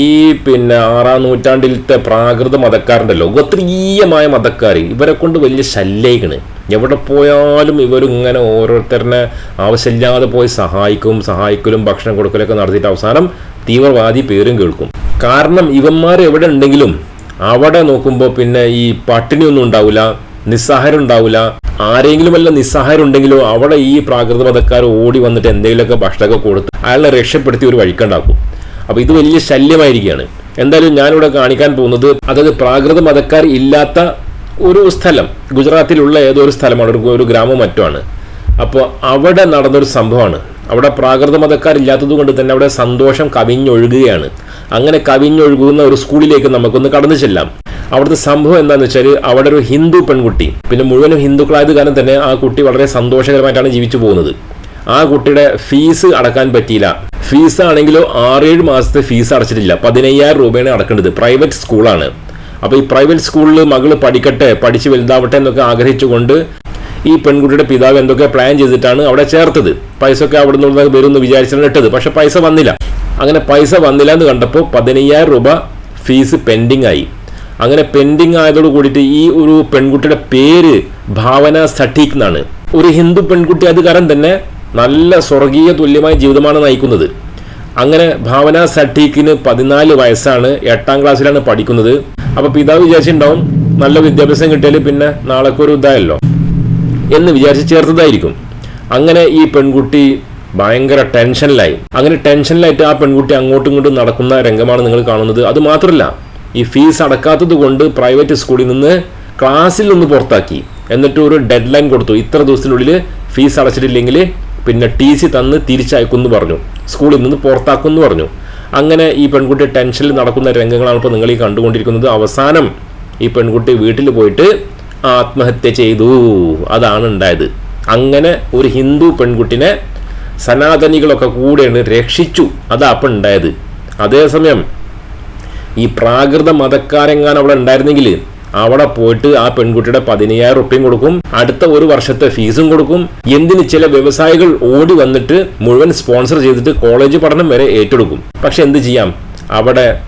ഈ പിന്നെ ആറാം നൂറ്റാണ്ടിലത്തെ പ്രാകൃത മതക്കാരുണ്ടല്ലോ ഗോത്രീയമായ മതക്കാർ ഇവരെ കൊണ്ട് വലിയ ശല്യമാണ് എവിടെ പോയാലും ഇവരിങ്ങനെ ഓരോരുത്തരനെ ആവശ്യമില്ലാതെ പോയി സഹായിക്കും സഹായിക്കലും ഭക്ഷണം കൊടുക്കലൊക്കെ നടത്തിയിട്ട് അവസാനം തീവ്രവാദി പേരും കേൾക്കും. കാരണം ഇവന്മാർ എവിടെ ഉണ്ടെങ്കിലും അവിടെ നോക്കുമ്പോൾ പിന്നെ ഈ പട്ടിണിയൊന്നും ഉണ്ടാവില്ല നിസ്സഹാരം ഉണ്ടാവില്ല ആരെങ്കിലും വല്ല നിസ്സഹാരം ഉണ്ടെങ്കിലോ അവിടെ ഈ പ്രാകൃത മതക്കാർ ഓടി വന്നിട്ട് എന്തെങ്കിലുമൊക്കെ ഭക്ഷണമൊക്കെ കൊടുത്ത് അയാളെ രക്ഷപ്പെടുത്തി ഒരു വഴിക്കുണ്ടാക്കും അപ്പോൾ ഇത് വലിയ ശല്യമായിരിക്കുകയാണ്. എന്തായാലും ഞാനിവിടെ കാണിക്കാൻ പോകുന്നത് അതായത് പ്രാകൃത മതക്കാർ ഇല്ലാത്ത ഒരു സ്ഥലം. ഗുജറാത്തിലുള്ള ഏതോ ഒരു സ്ഥലമാണ്? ഒരു ഒരു ഗ്രാമം മറ്റുമാണ്. അപ്പോൾ അവിടെ നടന്നൊരു സംഭവമാണ്. അവിടെ പ്രാകൃത മതക്കാരില്ലാത്തത് കൊണ്ട് തന്നെ അവിടെ സന്തോഷം കവിഞ്ഞൊഴുകുകയാണ്. അങ്ങനെ കവിഞ്ഞൊഴുകുന്ന ഒരു സ്കൂളിലേക്ക് നമുക്കൊന്ന് കടന്നു ചെല്ലാം. അവിടുത്തെ സംഭവം എന്താണെന്ന് വെച്ചാൽ അവിടെ ഒരു ഹിന്ദു പെൺകുട്ടി പിന്നെ മുഴുവനും ഹിന്ദുക്കളായത് കാരണം തന്നെ ആ കുട്ടി വളരെ സന്തോഷകരമായിട്ടാണ് ജീവിച്ചു പോകുന്നത്. ആ കുട്ടിയുടെ ഫീസ് അടക്കാൻ പറ്റിയില്ല. ഫീസ് ആണെങ്കിലോ ആറേഴ് മാസത്തെ ഫീസ് അടച്ചിട്ടില്ല. പതിനയ്യായിരം രൂപയാണ് അടക്കേണ്ടത്. പ്രൈവറ്റ് സ്കൂളാണ്. അപ്പോൾ ഈ പ്രൈവറ്റ് സ്കൂളിൽ മകൾ പഠിക്കട്ടെ പഠിച്ച് വലുതാവട്ടെ എന്നൊക്കെ ആഗ്രഹിച്ചുകൊണ്ട് ഈ പെൺകുട്ടിയുടെ പിതാവ് എന്തൊക്കെ പ്ലാൻ ചെയ്തിട്ടാണ് അവിടെ ചേർത്തത്. പൈസ ഒക്കെ അവിടെ നിന്ന് വരും എന്ന് വിചാരിച്ചാണ് ഇട്ടത്. പക്ഷെ പൈസ വന്നില്ല. അങ്ങനെ പൈസ വന്നില്ല എന്ന് കണ്ടപ്പോൾ പതിനയ്യായിരം രൂപ ഫീസ് പെൻഡിങ് ആയി. അങ്ങനെ പെൻഡിങ് ആയതോട് കൂടിയിട്ട് ഈ ഒരു പെൺകുട്ടിയുടെ പേര് ഭാവന സഠീക് എന്നാണ്. ഒരു ഹിന്ദു പെൺകുട്ടി അത് കാരണം തന്നെ നല്ല സ്വർഗീയ തുല്യമായ ജീവിതമാണ് നയിക്കുന്നത്. അങ്ങനെ ഭാവന സട്ടീക്കിന് പതിനാല് വയസ്സാണ് എട്ടാം ക്ലാസ്സിലാണ് പഠിക്കുന്നത്. അപ്പൊ പിതാവ് വിചാരിച്ചിട്ടുണ്ടാവും നല്ല വിദ്യാഭ്യാസം കിട്ടിയാൽ പിന്നെ നാളേക്ക് ഒരു ഇതായല്ലോ എന്ന് വിചാരിച്ച് ചേർത്തതായിരിക്കും. അങ്ങനെ ഈ പെൺകുട്ടി ഭയങ്കര ടെൻഷനിലായി. അങ്ങനെ ടെൻഷനിലായിട്ട് ആ പെൺകുട്ടി അങ്ങോട്ടും ഇങ്ങോട്ടും നടക്കുന്ന രംഗമാണ് നിങ്ങൾ കാണുന്നത്. അത് മാത്രമല്ല ഈ ഫീസ് അടക്കാത്തത് കൊണ്ട് പ്രൈവറ്റ് സ്കൂളിൽ നിന്ന് ക്ലാസ്സിൽ നിന്ന് പുറത്താക്കി. എന്നിട്ട് ഒരു ഡെഡ് ലൈൻ കൊടുത്തു. ഇത്ര ദിവസത്തിനുള്ളിൽ ഫീസ് അടച്ചിട്ടില്ലെങ്കിൽ പിന്നെ ടി സി തന്ന് തിരിച്ചയക്കുമെന്ന് പറഞ്ഞു. സ്കൂളിൽ നിന്ന് പുറത്താക്കുമെന്ന് പറഞ്ഞു. അങ്ങനെ ഈ പെൺകുട്ടി ടെൻഷനിൽ നടക്കുന്ന രംഗങ്ങളാണ് ഇപ്പോൾ നിങ്ങൾ ഈ കണ്ടുകൊണ്ടിരിക്കുന്നത്. അവസാനം ഈ പെൺകുട്ടി വീട്ടിൽ പോയിട്ട് ആത്മഹത്യ ചെയ്തു. അതാണ് ഉണ്ടായത്. അങ്ങനെ ഒരു ഹിന്ദു പെൺകുട്ടിനെ സനാതനികളൊക്കെ കൂടെയാണ് രക്ഷിച്ചു. അതാ അപ്പം ഉണ്ടായത്. അതേസമയം ഈ പ്രാകൃത മതക്കാരെങ്ങാൻ അവിടെ ഉണ്ടായിരുന്നെങ്കിൽ അവിടെ പോയിട്ട് ആ പെൺകുട്ടിയുടെ പതിനയ്യായിരം റുപ്യയും കൊടുക്കും. അടുത്ത ഒരു വർഷത്തെ ഫീസും കൊടുക്കും. എന്തിന് ചില വ്യവസായികൾ ഓടി വന്നിട്ട് മുഴുവൻ സ്പോൺസർ ചെയ്തിട്ട് കോളേജ് പഠനം വരെ ഏറ്റെടുക്കും. പക്ഷെ എന്ത് ചെയ്യാം? അവിടെ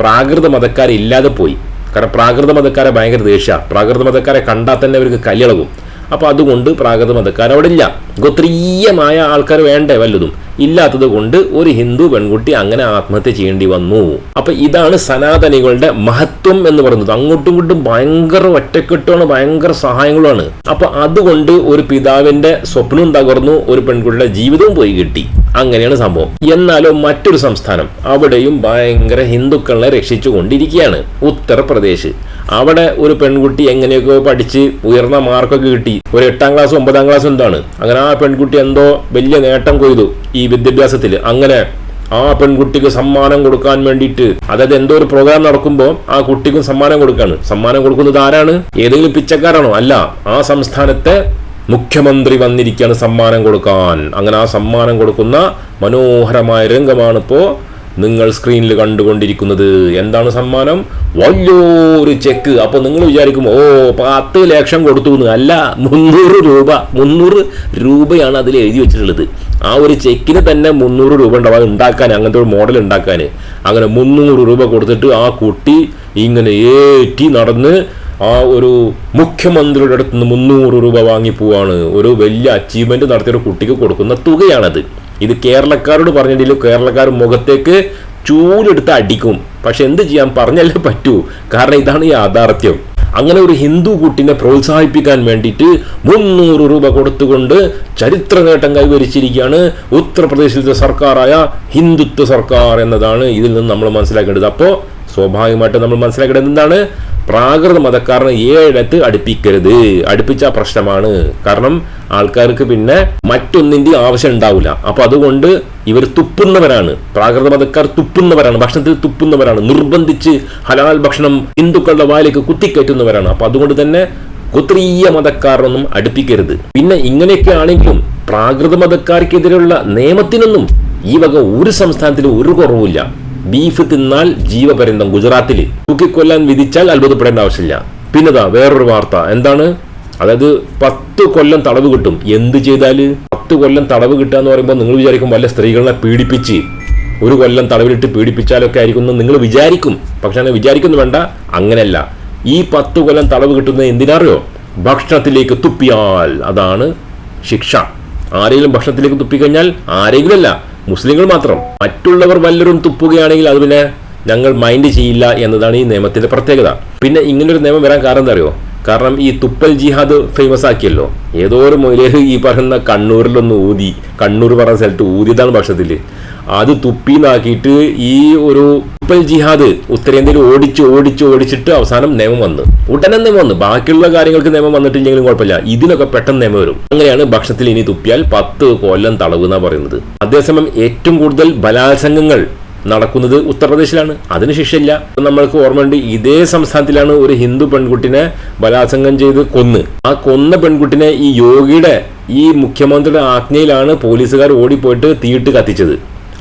പ്രാകൃത മതക്കാരില്ലാതെ പോയി. കാരണം പ്രാകൃത മതക്കാരെ ഭയങ്കര ദേഷ്യ. പ്രാകൃത മതക്കാരെ കണ്ടാൽ തന്നെ അവർക്ക് കല്ലിളകും അപ്പോൾ അതുകൊണ്ട് പ്രാകൃത മതക്കാർ അവിടെ ഇല്ല. ഗോത്രീയമായ ആൾക്കാർ വേണ്ടേ വല്ലതും? ഇല്ലാത്തത് കൊണ്ട് ഒരു ഹിന്ദു പെൺകുട്ടി അങ്ങനെ ആത്മഹത്യ ചെയ്യേണ്ടി വന്നു. അപ്പൊ ഇതാണ് സനാതനികളുടെ മഹത്വം എന്ന് പറയുന്നത്. അങ്ങോട്ടും ഇങ്ങോട്ടും ഭയങ്കര ഒറ്റക്കെട്ടാണ് ഭയങ്കര സഹായങ്ങളാണ് അപ്പൊ അതുകൊണ്ട് ഒരു പിതാവിന്റെ സ്വപ്നം തകർന്നു ഒരു പെൺകുട്ടിയുടെ ജീവിതവും പോയി കിട്ടി. അങ്ങനെയാണ് സംഭവം. എന്നാലോ മറ്റൊരു സംസ്ഥാനം അവിടെയും ഭയങ്കര ഹിന്ദുക്കളെ രക്ഷിച്ചു കൊണ്ടിരിക്കുകയാണ് ഉത്തർപ്രദേശ്. അവിടെ ഒരു പെൺകുട്ടി എങ്ങനെയൊക്കെ പഠിച്ച് ഉയർന്ന മാർക്കൊക്കെ കിട്ടി. ഒരു എട്ടാം ക്ലാസ് ഒമ്പതാം ക്ലാസ് എന്താണ്? അങ്ങനെ പെൺകുട്ടി എന്തോ വലിയ നേട്ടം കൊയ്തു ഈ വിദ്യാഭ്യാസത്തിൽ അങ്ങനെ ആ പെൺകുട്ടിക്ക് സമ്മാനം കൊടുക്കാൻ വേണ്ടിയിട്ട് അതായത് എന്തോ ഒരു പ്രോഗ്രാം നടക്കുമ്പോൾ ആ കുട്ടിക്കും സമ്മാനം കൊടുക്കാണ്. സമ്മാനം കൊടുക്കുന്നത് ആരാണ്? ഏതെങ്കിലും പിച്ചക്കാരാണോ? അല്ല ആ സംസ്ഥാനത്തെ മുഖ്യമന്ത്രി വന്നിരിക്കുകയാണ് സമ്മാനം കൊടുക്കാൻ. അങ്ങനെ ആ സമ്മാനം കൊടുക്കുന്ന മനോഹരമായ രംഗമാണ് ഇപ്പോൾ നിങ്ങൾ സ്ക്രീനിൽ കണ്ടുകൊണ്ടിരിക്കുന്നത്. എന്താണ് സമ്മാനം? വലിയൊരു ചെക്ക് അപ്പൊ നിങ്ങൾ വിചാരിക്കും ഓ പത്ത് ലക്ഷം കൊടുത്തു എന്ന്. അല്ല മുന്നൂറ് രൂപ. മുന്നൂറ് രൂപയാണ് അതിൽ എഴുതി വെച്ചിട്ടുള്ളത്. ആ ഒരു ചെക്കിന് തന്നെ മുന്നൂറ് രൂപ ഉണ്ടാവും. ഉണ്ടാക്കാൻ അങ്ങനത്തെ ഒരു മോഡൽ ഉണ്ടാക്കാൻ. അങ്ങനെ മുന്നൂറ് രൂപ കൊടുത്തിട്ട് ആ കുട്ടി ഇങ്ങനെ ഏറ്റി നടന്ന് ആ ഒരു മുഖ്യമന്ത്രിയുടെ അടുത്ത് നിന്ന് മുന്നൂറ് രൂപ വാങ്ങി പോവാണ്. ഒരു വലിയ അച്ചീവ്മെന്റ് നടത്തിയ ഒരു കുട്ടിക്ക് കൊടുക്കുന്ന തുകയാണത്. ഇത് കേരളക്കാരോട് പറഞ്ഞിട്ടില്ല. കേരളക്കാർ മുഖത്തേക്ക് ചൂലെടുത്ത് അടിക്കും. പക്ഷെ എന്ത് ചെയ്യാൻ പറഞ്ഞല്ലേ പറ്റൂ. കാരണം ഇതാണ് യാഥാർത്ഥ്യം. അങ്ങനെ ഒരു ഹിന്ദു കുട്ടിനെ പ്രോത്സാഹിപ്പിക്കാൻ വേണ്ടിയിട്ട് മുന്നൂറ് രൂപ കൊടുത്തുകൊണ്ട് ചരിത്ര നേട്ടം കൈവരിച്ചിരിക്കുകയാണ് ഉത്തർപ്രദേശിലത്തെ സർക്കാരായ ഹിന്ദുത്വ സർക്കാർ എന്നതാണ് ഇതിൽ നിന്ന് നമ്മൾ മനസ്സിലാക്കേണ്ടത്. അപ്പോൾ സ്വാഭാവികമായിട്ട് നമ്മൾ മനസ്സിലാക്കേണ്ടത് എന്താണ്? പ്രാകൃത മതക്കാരനെ ഏഴിടത്ത് അടുപ്പിക്കരുത്. അടുപ്പിച്ച പ്രശ്നമാണ്. കാരണം ആൾക്കാർക്ക് പിന്നെ മറ്റൊന്നിന്റെ ആവശ്യം ഉണ്ടാവില്ല. അപ്പോൾ അതുകൊണ്ട് ഇവർ തുപ്പുന്നവരാണ്. പ്രാകൃത മതക്കാർ തുപ്പുന്നവരാണ്. ഭക്ഷണത്തിൽ തുപ്പുന്നവരാണ്. നിർബന്ധിച്ച് ഹലാൽ ഭക്ഷണം ഹിന്ദുക്കളുടെ വായിലേക്ക് കുത്തിക്കയറ്റുന്നവരാണ്. അപ്പോൾ അതുകൊണ്ട് തന്നെ കുത്രീയ മതക്കാരനൊന്നും അടുപ്പിക്കരുത്. പിന്നെ ഇങ്ങനെയൊക്കെ ആണെങ്കിലും പ്രാകൃത മതക്കാർക്കെതിരെയുള്ള നിയമത്തിനൊന്നും ഈ വക ഒരു സംസ്ഥാനത്തിലും ഒരു കുറവുമില്ല. ബീഫ് തിന്നാൽ ജീവപര്യന്തം ഗുജറാത്തിൽ തൂക്കിക്കൊല്ലാൻ വിധിച്ചാൽ അത്ഭുതപ്പെടേണ്ട ആവശ്യമില്ല. പിന്നെതാ വേറൊരു വാർത്ത. എന്താണ്? അതായത് പത്ത് കൊല്ലം തടവ് കിട്ടും. എന്ത് ചെയ്താൽ? പത്ത് കൊല്ലം തടവ് കിട്ടുക എന്ന് പറയുമ്പോൾ നിങ്ങൾ വിചാരിക്കും വല്ല സ്ത്രീകളെ പീഡിപ്പിച്ച് ഒരു കൊല്ലം തടവിലിട്ട് പീഡിപ്പിച്ചാലൊക്കെ ആയിരിക്കും എന്ന് നിങ്ങൾ വിചാരിക്കും. പക്ഷെ അങ്ങനെ വിചാരിക്കുന്നു വേണ്ട. അങ്ങനെയല്ല. ഈ പത്ത് കൊല്ലം തടവ് കിട്ടുന്നത് എന്തിനറിയോ? ഭക്ഷണത്തിലേക്ക് തുപ്പിയാൽ. അതാണ് ശിക്ഷ. ആരെങ്കിലും ഭക്ഷണത്തിലേക്ക് തുപ്പിക്കഴിഞ്ഞാൽ ആരെങ്കിലും അല്ല മുസ്ലിങ്ങൾ മാത്രം. മറ്റുള്ളവർ വല്ലവരും തുപ്പുകയാണെങ്കിൽ അത് പിന്നെ ഞങ്ങൾ മൈൻഡ് ചെയ്യില്ല എന്നതാണ് ഈ നിയമത്തിന്റെ പ്രത്യേകത. പിന്നെ ഇങ്ങനൊരു നിയമം വരാൻ കാരണം എന്താ അറിയോ? കാരണം ഈ തുപ്പൽ ജിഹാദ് ഫേമസ് ആക്കിയല്ലോ. ഏതോ ഒരു മൊയിലേഹ് ഈ പറയുന്ന കണ്ണൂരിലൊന്ന് ഊതി കണ്ണൂർ പറഞ്ഞ സ്ഥലത്ത് ഊതിയതാണ് ഭക്ഷണത്തിൽ അത് തുപ്പിന്നാക്കിയിട്ട് ഈ ഒരു ഉപ്പൽ ജിഹാദ് ഉത്തരേന്ത്യയിൽ ഓടിച്ച് ഓടിച്ച് ഓടിച്ചിട്ട് അവസാനം നിയമം വന്നു. ഉടനെ നിയമം വന്നു. ബാക്കിയുള്ള കാര്യങ്ങൾക്ക് നിയമം വന്നിട്ടില്ലെങ്കിലും കുഴപ്പമില്ല. ഇതിനൊക്കെ പെട്ടെന്ന് നിയമം വരും. അങ്ങനെയാണ് ഭക്ഷണത്തിൽ ഇനി തുപ്പിയാൽ പത്ത് കൊല്ലം തടവ് എന്നാ പറയുന്നത്. അതേസമയം ഏറ്റവും കൂടുതൽ ബലാത്സംഗങ്ങൾ നടക്കുന്നത് ഉത്തർപ്രദേശിലാണ്. അതിന് ശിക്ഷയില്ല. നമ്മൾക്ക് ഓർമ്മയുണ്ട് ഇതേ സംസ്ഥാനത്തിലാണ് ഒരു ഹിന്ദു പെൺകുട്ടിനെ ബലാത്സംഗം ചെയ്ത് കൊന്ന്. ആ കൊന്ന പെൺകുട്ടിനെ ഈ യോഗിയുടെ ഈ മുഖ്യമന്ത്രിയുടെ ആജ്ഞയിലാണ് പോലീസുകാർ ഓടിപ്പോയിട്ട് തീയിട്ട് കത്തിച്ചത്.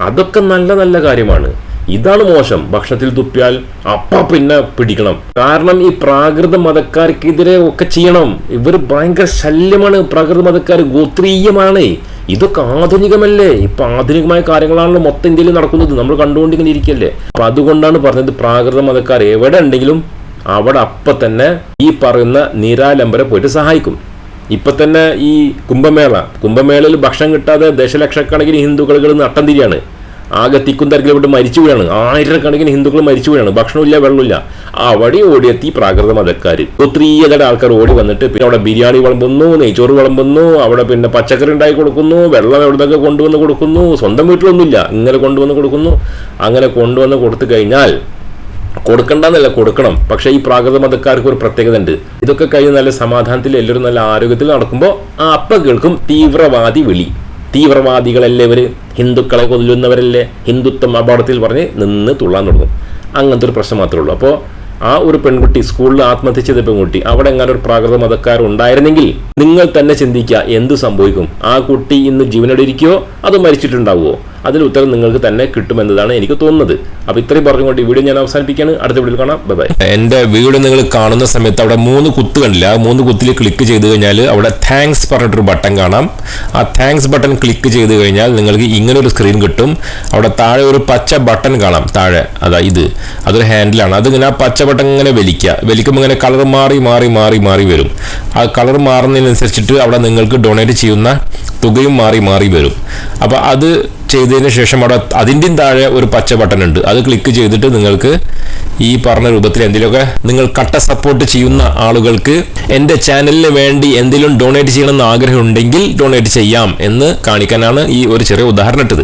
അതൊക്കെ നല്ല നല്ല കാര്യമാണ്. ഇതാണ് മോശം. ഭക്ഷണത്തിൽ തുപ്പിയാൽ അപ്പ പിന്നെ പിടിക്കണം. കാരണം ഈ പ്രാകൃത മതക്കാർക്കെതിരെ ഒക്കെ ചെയ്യണം. ഇവർ ഭയങ്കര ശല്യമാണ്. പ്രാകൃത മതക്കാർ ഗോത്രീയമാണ്. ഇതൊക്കെ ആധുനികമല്ലേ? ഇപ്പൊ ആധുനികമായ കാര്യങ്ങളാണല്ലോ മൊത്തം ഇന്ത്യയിൽ നടക്കുന്നത്. നമ്മൾ കണ്ടുകൊണ്ടിങ്ങനെ ഇരിക്കല്ലേ? അപ്പൊ അതുകൊണ്ടാണ് പറഞ്ഞത് പ്രാകൃത മതക്കാർ എവിടെ ഉണ്ടെങ്കിലും അവിടെ അപ്പൊ തന്നെ ഈ പറയുന്ന നിരാലംബരെ പോയിട്ട് സഹായിക്കും. ഇപ്പൊ തന്നെ ഈ കുംഭമേള. കുംഭമേളയിൽ ഭക്ഷണം കിട്ടാതെ ദശലക്ഷക്കണക്കിന് ഹിന്ദുക്കളുകൾ നട്ടം തിരിയാണ്. ആകെ തിക്കും തിരക്കിൽപ്പെട്ട് മരിച്ചു വീഴാണ് ആയിരക്കണക്കിന് ഹിന്ദുക്കൾ മരിച്ചു വീഴാണ് ഭക്ഷണമില്ല വെള്ളമില്ല. അവിടെ ഓടിയെത്തി പ്രാകൃത മതക്കാർ ഒത്തിരിയേറെ ആൾക്കാർ ഓടി വന്നിട്ട് പിന്നെ അവിടെ ബിരിയാണി വിളമ്പുന്നു നെയ്ച്ചോറ് വിളമ്പുന്നു അവിടെ പിന്നെ പച്ചക്കറി ഉണ്ടാക്കി കൊടുക്കുന്നു വെള്ളം എവിടുന്നൊക്കെ കൊണ്ടുവന്ന് കൊടുക്കുന്നു സ്വന്തം വീട്ടിലൊന്നുമില്ല. ഇങ്ങനെ കൊണ്ടുവന്ന് കൊടുക്കുന്നു. അങ്ങനെ കൊണ്ടുവന്ന് കൊടുത്തു കഴിഞ്ഞാൽ കൊടുക്കണ്ടെന്നല്ല കൊടുക്കണം. പക്ഷേ ഈ പ്രാകൃത മതക്കാർക്ക് ഒരു പ്രത്യേകത ഉണ്ട് ഇതൊക്കെ കഴിഞ്ഞ് നല്ല സമാധാനത്തിൽ എല്ലാവരും നല്ല ആരോഗ്യത്തിൽ നടക്കുമ്പോൾ ആ അപ്പ കേൾക്കും തീവ്രവാദി വിളി. തീവ്രവാദികളല്ലേ ഇവർ ഹിന്ദുക്കളെ കൊല്ലുന്നവരല്ലേ ഹിന്ദുത്വം അപകടത്തിൽ പറഞ്ഞ് നിന്ന് തുള്ളാൻ തുടങ്ങും. അങ്ങനത്തെ ഒരു പ്രശ്നം മാത്രമേ ഉള്ളൂ. അപ്പോൾ ആ ഒരു പെൺകുട്ടി സ്കൂളിൽ ആത്മഹത്യ ചെയ്ത പെൺകുട്ടി അവിടെ എങ്ങനെ ഒരു പ്രാകൃത മതക്കാർ ഉണ്ടായിരുന്നെങ്കിൽ നിങ്ങൾ തന്നെ ചിന്തിക്കുക എന്ത് സംഭവിക്കും. ആ കുട്ടി ഇന്ന് ജീവനോടെ അത് മരിച്ചിട്ടുണ്ടാവുമോ അതിന് ഉത്തരം നിങ്ങൾക്ക് തന്നെ കിട്ടുമെന്നതാണ് എനിക്ക് തോന്നുന്നത്. അപ്പോൾ ഇത്രയും പറഞ്ഞുകൊണ്ട് ഈ വീഡിയോ ഞാൻ അവസാനിപ്പിക്കുകയാണ്. അടുത്ത വീഡിയോയിൽ കാണാം. ബൈ എന്റെ വീഡിയോ നിങ്ങൾ കാണുന്ന സമയത്ത് അവിടെ മൂന്ന് കുത്ത് കണ്ടില്ല. ആ മൂന്ന് കുത്തിൽ ക്ലിക്ക് ചെയ്ത് കഴിഞ്ഞാൽ അവിടെ താങ്ക്സ് പറഞ്ഞിട്ടൊരു ബട്ടൺ കാണാം. ആ താങ്ക്സ് ബട്ടൺ ക്ലിക്ക് ചെയ്ത് കഴിഞ്ഞാൽ നിങ്ങൾക്ക് ഇങ്ങനെ ഒരു സ്ക്രീൻ കിട്ടും. അവിടെ താഴെ ഒരു പച്ച ബട്ടൺ കാണാം. താഴെ. അതാ ഇത്. അതൊരു ഹാൻഡിലാണ് അതിങ്ങനെ ആ പച്ച ബട്ടൺ ഇങ്ങനെ വലിക്കുക. വലിക്കുമ്പോൾ ഇങ്ങനെ കളർ മാറി മാറി മാറി മാറി വരും. ആ കളർ മാറുന്നതിനനുസരിച്ചിട്ട് അവിടെ നിങ്ങൾക്ക് ഡൊണേറ്റ് ചെയ്യുന്ന തുകയും മാറി മാറി വരും. അപ്പോൾ അത് ചെയ്തതിന് ശേഷം അവിടെ അതിന്റെയും താഴെ ഒരു പച്ച ബട്ടൺ ഉണ്ട്. അത് ക്ലിക്ക് ചെയ്തിട്ട് നിങ്ങൾക്ക് ഈ പറഞ്ഞ രൂപത്തിൽ എന്തെങ്കിലുമൊക്കെ നിങ്ങൾ കട്ട സപ്പോർട്ട് ചെയ്യുന്ന ആളുകൾക്ക് എന്റെ ചാനലിന് വേണ്ടി എന്തെങ്കിലും ഡൊണേറ്റ് ചെയ്യണമെന്ന് ആഗ്രഹമുണ്ടെങ്കിൽ ഡൊണേറ്റ് ചെയ്യാം എന്ന് കാണിക്കാനാണ് ഈ ഒരു ചെറിയ ഉദാഹരണം ഇട്ടത്.